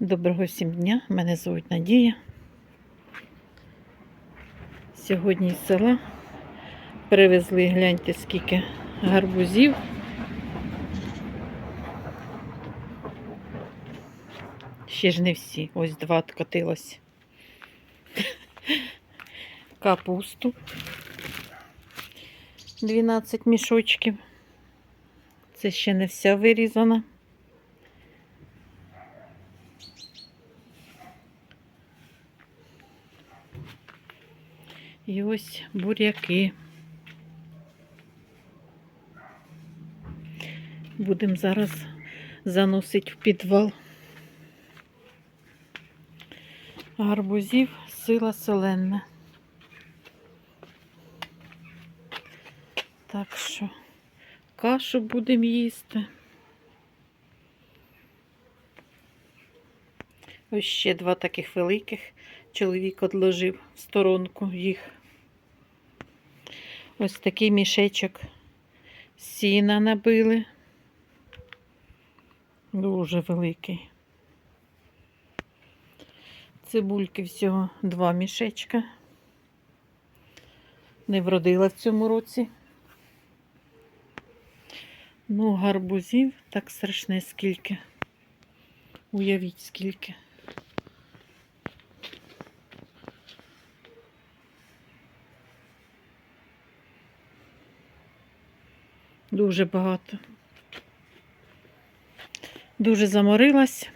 Доброго всім дня, мене звуть Надія. Сьогодні з села привезли, гляньте, скільки гарбузів. Ще ж не всі, ось два откотилось. Капусту. 12 мішочків. Це ще не вся вирізана. І ось буряки. Будемо зараз заносити в підвал. Гарбузів сила селенна. Так що кашу будемо їсти. Ось ще два таких великих. Чоловік одложив в сторонку їх. Ось такий мішечок сіна набили. Дуже великий. Цибульки всього два мішечка. Не вродила в цьому році. Ну, гарбузів так страшне скільки. Уявіть скільки. Дуже багато. Дуже заморилась.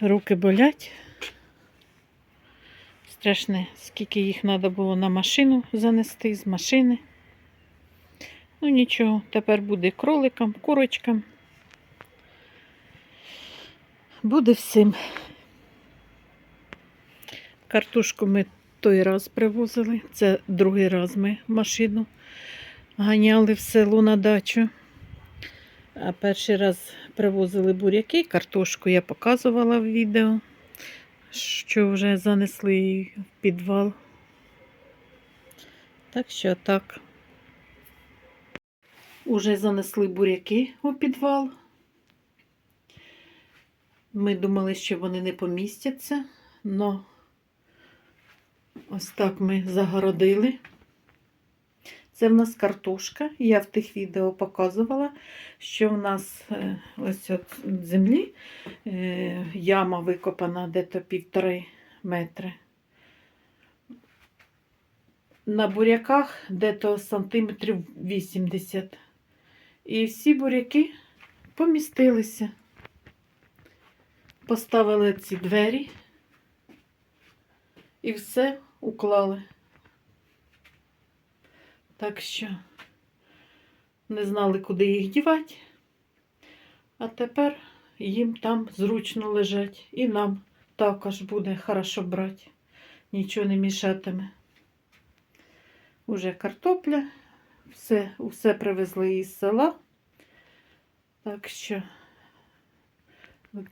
Руки болять. Страшне, скільки їх треба було на машину занести з машини. Ну нічого, тепер буде кроликам, курочкам. Буде всім. Картошку ми той раз привозили. Це другий раз ми машину ганяли в село на дачу. А перший раз привозили буряки, картошку я показувала в відео, що вже занесли її в підвал. Так що так. Уже занесли буряки у підвал. Ми думали, що вони не помістяться, але ось так ми загородили. Це в нас картошка. Я в тих відео показувала, що в нас е, ось от землі е, яма викопана десь півтори метри. На буряках десь сантиметрів 80. І всі буряки помістилися. Поставили ці двері і все уклали. Так що не знали, куди їх дівати. А тепер їм там зручно лежать. І нам також буде хорошо брати. Нічого не мішатиме. Уже картопля. Все, все привезли із села. Так що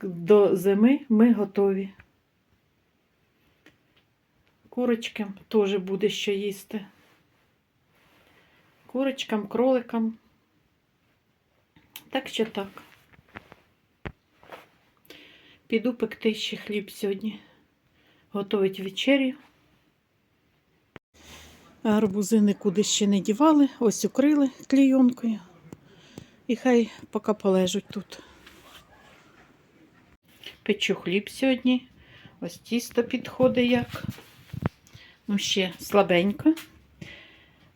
до зими ми готові. Курочкам теж буде що їсти курочкам, кроликам. Так що так. Піду пекти ще хліб сьогодні. Готовить вечерю. Гарбузи нікуди ще не дівали, ось укрили клійонкою. І хай поки полежуть тут. Печу хліб сьогодні. Ось тісто підходить як. Ну, ще слабенько.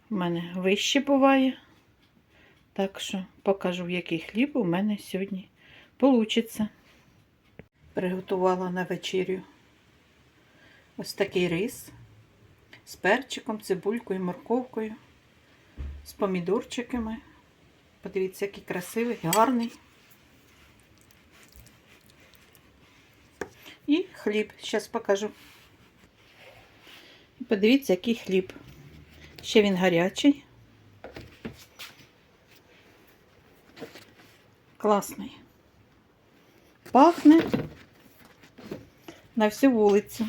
У мене вище буває. Так що покажу, який хліб у мене сьогодні вийде. Приготувала на вечерю ось такий рис з перчиком, цибулькою, морковкою, з помідорчиками. Подивіться, який красивий, гарний. І хліб. Зараз покажу. Подивіться, який хліб. Ще він гарячий. Класний. Пахне на всю вулицю,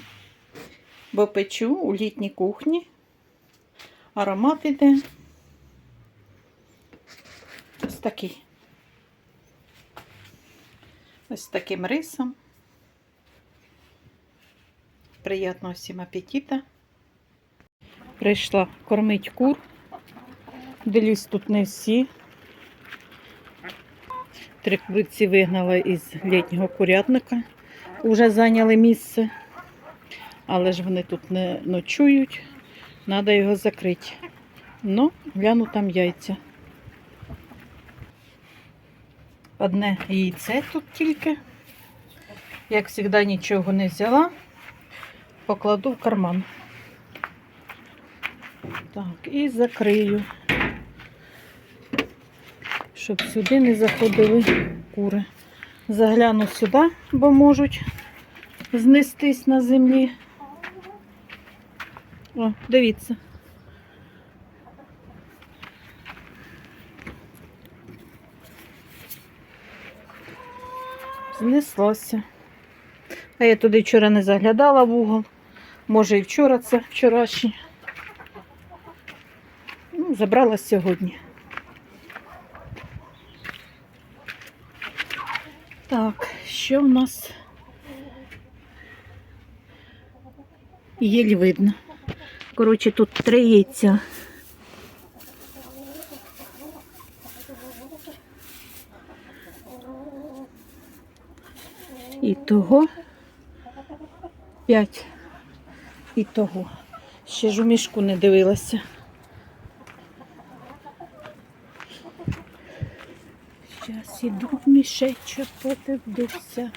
бо печу у літній кухні. Аромат іде. Ось такий. Ось таким рисом. Приятного всім апетита. Прийшла кормить кур. Дивлюсь, тут не всі. Три куриці вигнала із літнього курятника. Уже зайняли місце. Але ж вони тут не ночують. Треба його закрити. Ну, гляну там яйця. Одне яйце тут тільки. Як завжди, нічого не взяла. Покладу в карман. Так, і закрию, щоб сюди не заходили кури. Загляну сюди, бо можуть знестись на землі. О, дивіться. Знеслося. А я туди вчора не заглядала в угол. Може і вчора це вчорашнє. Ну, забрала сьогодні. Так, що в нас єль видно. Коротше, тут три яйця. І того п'ять. І того. Ще ж у мішку не дивилася. Зараз іду в мішечок подивлюся.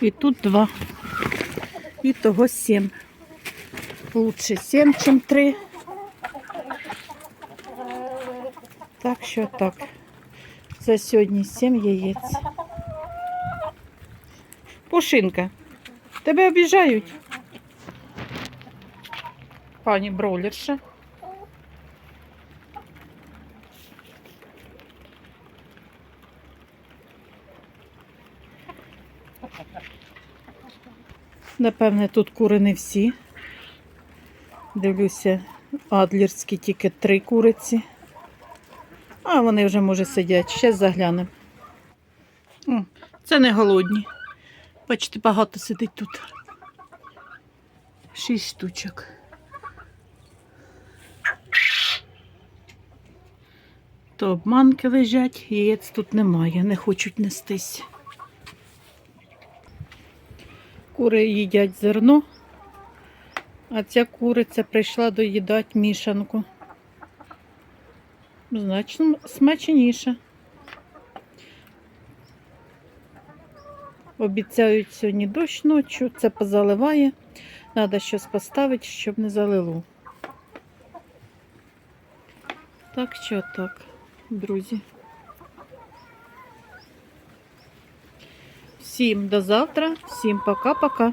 І тут два. І того сім. Лучше сім, чим три. Так що так. За сьогодні сім яєць. Пушинка. Тебе обіжають. Пані бройлерша. Напевне, тут кури не всі. Дивлюся, адлерські тільки три куриці. А вони вже, може, сидять. Ще заглянемо. Це не голодні. Бачите, багато сидить тут. Шість штучок. То обманки лежать, яєць тут немає, не хочуть нестись. Кури їдять зерно, а ця куриця прийшла доїдати мішанку. Значно смачніше. Обіцяють сьогодні дощ ночі, це позаливає. Треба щось поставити, щоб не залило. Так що так, друзі. Всім до завтра, всім пока-пока.